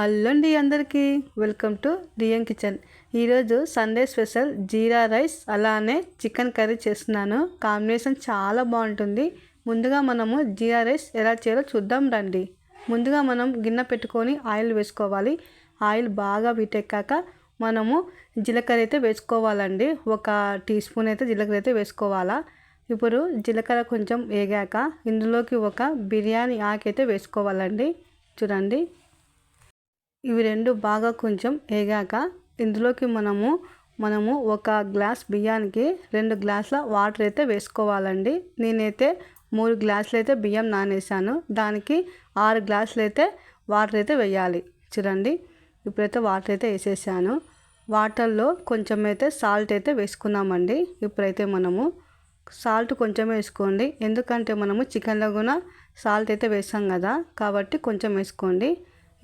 అల్లండి అందరికీ. Welcome to DM kitchen. ఈరోజు Sunday special jeera rice అలానే చికెన్ కర్రీ చేస్తున్నాను. కాంబినేషన్ చాలా బాగుంటుంది. ముందుగా మనము జీరా రైస్ ఎలా చేయాలో చూద్దాం రండి. ముందుగా మనం గిన్నె పెట్టుకొని ఆయిల్ వేసుకోవాలి. ఆయిల్ బాగా వీటెక్కాక మనము జీలకర్ర అయితే వేసుకోవాలండి. ఒక టీ స్పూన్ అయితే జీలకర్ర అయితే వేసుకోవాలా. ఇప్పుడు జీలకర్ర కొంచెం వేగాక ఇందులోకి ఒక బిర్యానీ ఆకు అయితే వేసుకోవాలండి. చూడండి. ఇవి రెండు బాగా కొంచెం వేగాక ఇందులోకి మనము మనము ఒక గ్లాస్ బియ్యానికి రెండు గ్లాసుల వాటర్ అయితే వేసుకోవాలండి. నేనైతే మూడు గ్లాసులు అయితే బియ్యం నానేసాను దానికి ఆరు గ్లాసులు అయితే వాటర్ అయితే వేయాలి. చూడండి ఇప్పుడైతే వాటర్ అయితే వేసేసాను. వాటర్లో కొంచెం అయితే సాల్ట్ అయితే వేసుకున్నామండి. ఇప్పుడైతే మనము సాల్ట్ కొంచెం వేసుకోండి. ఎందుకంటే మనము చికెన్లో కూడా సాల్ట్ అయితే వేసాం కదా కాబట్టి కొంచెం వేసుకోండి.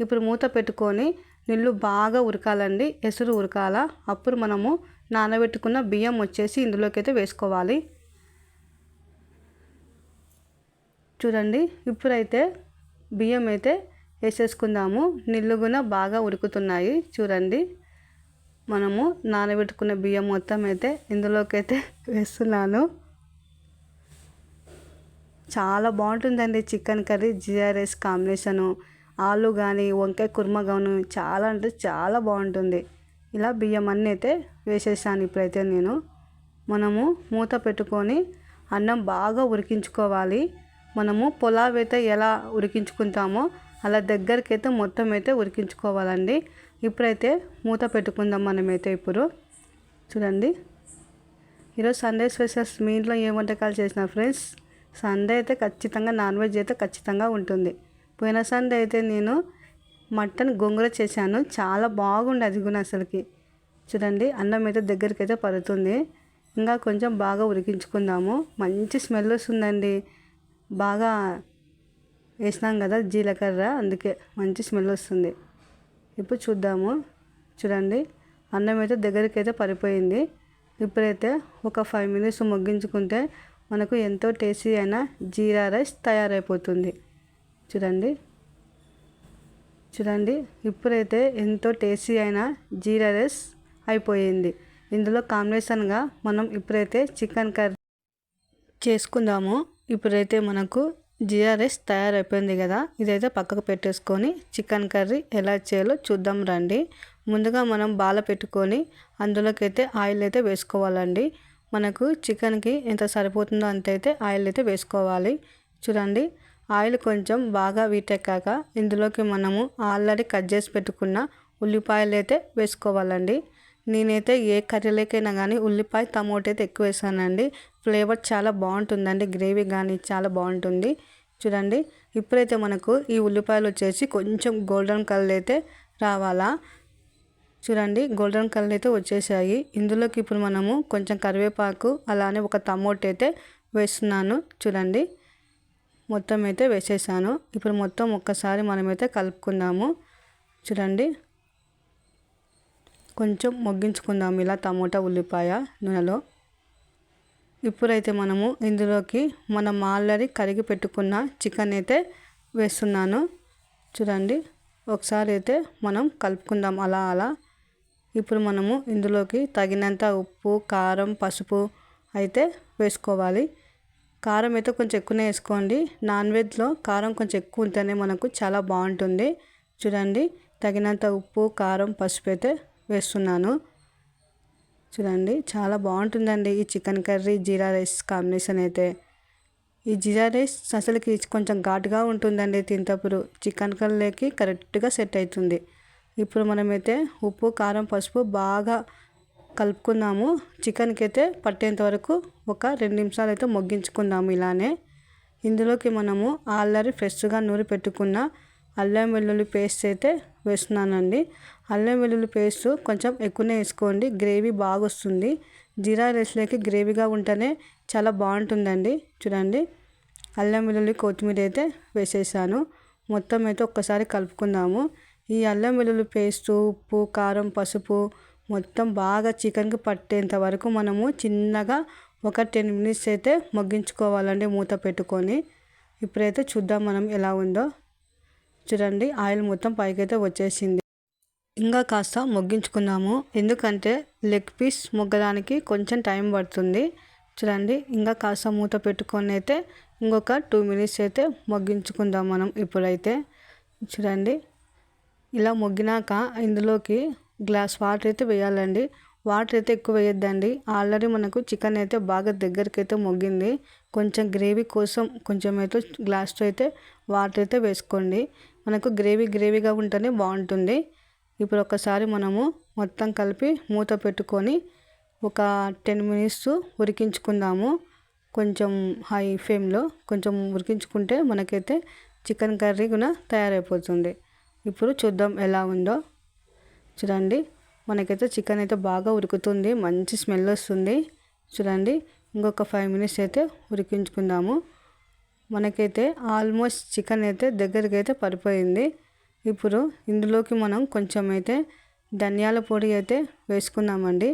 ఇప్పుడు మూత పెట్టుకొని నీళ్ళు బాగా ఉరకాలండి. ఎసురు ఉరకాల. అప్పుడు మనము నానబెట్టుకున్న బియ్యం వచ్చేసి ఇందులోకి అయితే వేసుకోవాలి. చూడండి ఇప్పుడైతే బియ్యం అయితే వేసేసుకుందాము. నీళ్ళు కూడా బాగా ఉరుకుతున్నాయి. చూడండి మనము నానబెట్టుకున్న బియ్యం మొత్తం అయితే ఇందులోకి అయితే వేస్తున్నాను. చాలా బాగుంటుందండి చికెన్ కర్రీ జిఆర్ఎస్ కాంబినేషను. ఆలు కానీ వంకాయ కుర్మ కానీ చాలా అంటే చాలా బాగుంటుంది. ఇలా బియ్యం అన్నీ అయితే వేసేసాను ఇప్పుడైతే నేను. మనము మూత పెట్టుకొని అన్నం బాగా ఉడికించుకోవాలి. మనము పులావ్ అయితే ఎలా ఉడికించుకుంటామో అలా దగ్గరికి అయితే మొత్తం అయితే ఉడికించుకోవాలండి. ఇప్పుడైతే మూత పెట్టుకుందాం మనమైతే ఇప్పుడు. చూడండి. ఈరోజు సండే స్పెషల్స్ మీ ఇంట్లో ఏ వంటకాలు చేసిన ఫ్రెండ్స్ సండే అయితే ఖచ్చితంగా నాన్ వెజ్ అయితే ఖచ్చితంగా ఉంటుంది. పోయిన సండే అయితే నేను మటన్ గొంగూర చేశాను. చాలా బాగుంది అది కూడా అసలుకి. చూడండి అన్నం అయితే దగ్గరికి అయితే పడుతుంది. ఇంకా కొంచెం బాగా ఉడికించుకుందాము. మంచి స్మెల్ వస్తుందండి. బాగా వేసినాం కదా జీలకర్ర అందుకే మంచి స్మెల్ వస్తుంది. ఇప్పుడు చూద్దాము. చూడండి అన్నం అయితే దగ్గరికి అయితే పడిపోయింది. ఇప్పుడైతే ఒక ఫైవ్ మినిట్స్ ముగ్గించుకుంటే మనకు ఎంతో టేస్టీ అయిన జీరా రైస్ తయారైపోతుంది. చూడండి. చూడండి ఇప్పుడైతే ఎంతో టేస్టీ అయిన జీరా రైస్ అయిపోయింది. ఇందులో కాంబినేషన్గా మనం ఇప్పుడైతే చికెన్ కర్రీ చేసుకుందాము. ఇప్పుడైతే మనకు జీరా రైస్ తయారైపోయింది కదా. ఇదైతే పక్కకు పెట్టేసుకొని చికెన్ కర్రీ ఎలా చేయాలో చూద్దాం రండి. ముందుగా మనం బాల పెట్టుకొని అందులోకి అయితే ఆయిల్ అయితే వేసుకోవాలండి. మనకు చికెన్కి ఎంత సరిపోతుందో అంత అయితే ఆయిల్ అయితే వేసుకోవాలి. చూడండి. ఆయిల్ కొంచెం బాగా వీటెక్కాక ఇందులోకి మనము ఆల్రెడీ కట్ చేసి పెట్టుకున్న ఉల్లిపాయలు అయితే వేసుకోవాలండి. నేనైతే ఏ కర్రీలకైనా కానీ ఉల్లిపాయ టమోటా అయితే ఎక్కువ వేసానండి. ఫ్లేవర్ చాలా బాగుంటుందండి. గ్రేవీ కానీ చాలా బాగుంటుంది. చూడండి ఇప్పుడైతే మనకు ఈ ఉల్లిపాయలు వచ్చేసి కొంచెం గోల్డెన్ కలర్ అయితే రావాలా? చూడండి గోల్డెన్ కలర్ అయితే వచ్చేసాయి. ఇందులోకి ఇప్పుడు మనము కొంచెం కరివేపాకు అలానే ఒక టమోటా అయితే వేస్తున్నాను. చూడండి మొత్తం అయితే వేసేసాను. ఇప్పుడు మొత్తం ఒక్కసారి మనమైతే కలుపుకుందాము. చూడండి. కొంచెం మొగ్గించుకుందాము ఇలా టమోటా ఉల్లిపాయ నూనెలో. ఇప్పుడైతే మనము ఇందులోకి మనం ఆల్రెడీ కరిగి పెట్టుకున్న చికెన్ అయితే వేస్తున్నాను. చూడండి. ఒకసారి అయితే మనం కలుపుకుందాం అలా అలా. ఇప్పుడు మనము ఇందులోకి తగినంత ఉప్పు కారం పసుపు అయితే వేసుకోవాలి. కారం అయితే కొంచెం ఎక్కువనే వేసుకోండి. నాన్ వెజ్లో కారం కొంచెం ఎక్కువ ఉంటేనే మనకు చాలా బాగుంటుంది. చూడండి తగినంత ఉప్పు కారం పసుపు అయితే వేస్తున్నాను. చూడండి చాలా బాగుంటుందండి ఈ chicken curry jeera rice combination అయితే. ఈ జీరా రైస్ అసలుకి కొంచెం ఘాటుగా ఉంటుందండి తింటప్పుడు చికెన్ కర్రీకి కరెక్ట్గా సెట్ అవుతుంది. ఇప్పుడు మనమైతే ఉప్పు కారం పసుపు బాగా కలుపుకుందాము. చికెన్కి అయితే పట్టేంత వరకు ఒక రెండు నిమిషాలు అయితే మొగ్గించుకుందాము ఇలానే. ఇందులోకి మనము ఆల్రెడీ ఫ్రెష్గా నూరి పెట్టుకున్న అల్లం వెల్లుల్లి పేస్ట్ అయితే వేస్తున్నానండి. అల్లం వెల్లుల్లి పేస్ట్ కొంచెం ఎక్కువనే వేసుకోండి. గ్రేవీ బాగా వస్తుంది జీరా రైస్లోకి గ్రేవీగా ఉంటేనే చాలా బాగుంటుందండి. చూడండి. అల్లం వెల్లుల్లి కొత్తిమీర అయితే వేసేసాను. మొత్తం అయితే ఒక్కసారి కలుపుకుందాము. ఈ అల్లం వెల్లుల్లి పేస్టు ఉప్పు కారం పసుపు మొత్తం బాగా చికెన్కి పట్టేంత వరకు మనము చిన్నగా ఒక టెన్ మినిట్స్ అయితే మగ్గించుకోవాలండి మూత పెట్టుకొని. ఇప్పుడైతే చూద్దాం మనం ఎలా ఉందో. చూడండి ఆయిల్ మొత్తం పైకైతే వచ్చేసింది. ఇంకా కాస్త మొగ్గించుకుందాము ఎందుకంటే లెగ్ పీస్ మొగ్గడానికి కొంచెం టైం పడుతుంది. చూడండి ఇంకా కాస్త మూత పెట్టుకొని అయితే ఇంకొక టూ మినిట్స్ అయితే మొగ్గించుకుందాం మనం ఇప్పుడైతే. చూడండి ఇలా మొగ్గినాక ఇందులోకి గ్లాస్ వాటర్ అయితే వేయాలండి. వాటర్ అయితే ఎక్కువ వేయొద్దండి. ఆల్రెడీ మనకు చికెన్ అయితే బాగా దగ్గరికి అయితే మొగ్గింది. కొంచెం గ్రేవీ కోసం కొంచెం అయితే గ్లాస్తో అయితే వాటర్ అయితే వేసుకోండి. మనకు గ్రేవీ గ్రేవీగా ఉంటేనే బాగుంటుంది. ఇప్పుడు ఒకసారి మనము మొత్తం కలిపి మూత పెట్టుకొని ఒక టెన్ మినిట్స్ ఉరికించుకుందాము కొంచెం హై ఫ్లేమ్లో కొంచెం ఉరికించుకుంటే మనకైతే చికెన్ కర్రీ కూడా తయారైపోతుంది. ఇప్పుడు చూద్దాం ఎలా ఉందో. చూడండి. మనకైతే చికెన్ అయితే బాగా ఉడుకుతుంది మంచి స్మెల్ వస్తుంది. చూడండి. ఇంకొక ఫైవ్ మినిట్స్ అయితే ఉడికించుకుందాము మనకైతే ఆల్మోస్ట్ చికెన్ అయితే దగ్గరికి అయితే పడిపోయింది. ఇప్పుడు ఇందులోకి మనం కొంచెం అయితే ధనియాల పొడి అయితే వేసుకున్నామండి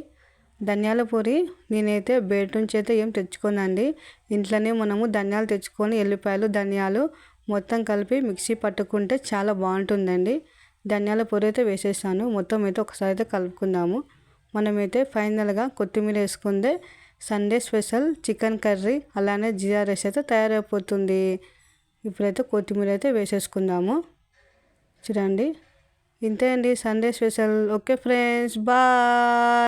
ధనియాల పొడి నేనైతే బయట నుంచి అయితే ఏం తెచ్చుకోనండి. ఇంట్లోనే మనము ధనియాలు తెచ్చుకొని ఎల్లిపాయలు ధనియాలు మొత్తం కలిపి మిక్సీ పట్టుకుంటే చాలా బాగుంటుందండి. ధనియాల పొడి అయితే వేసేసాను. మొత్తం అయితే ఒకసారి అయితే కలుపుకుందాము. మనమైతే ఫైనల్గా కొత్తిమీర వేసుకుందే సండే స్పెషల్ చికెన్ కర్రీ అలానే జీరా రైస్ అయితే తయారైపోతుంది. ఇప్పుడైతే కొత్తిమీర అయితే వేసేసుకుందాము. చూడండి. ఇంతే అండి Sunday special. Okay friends bye!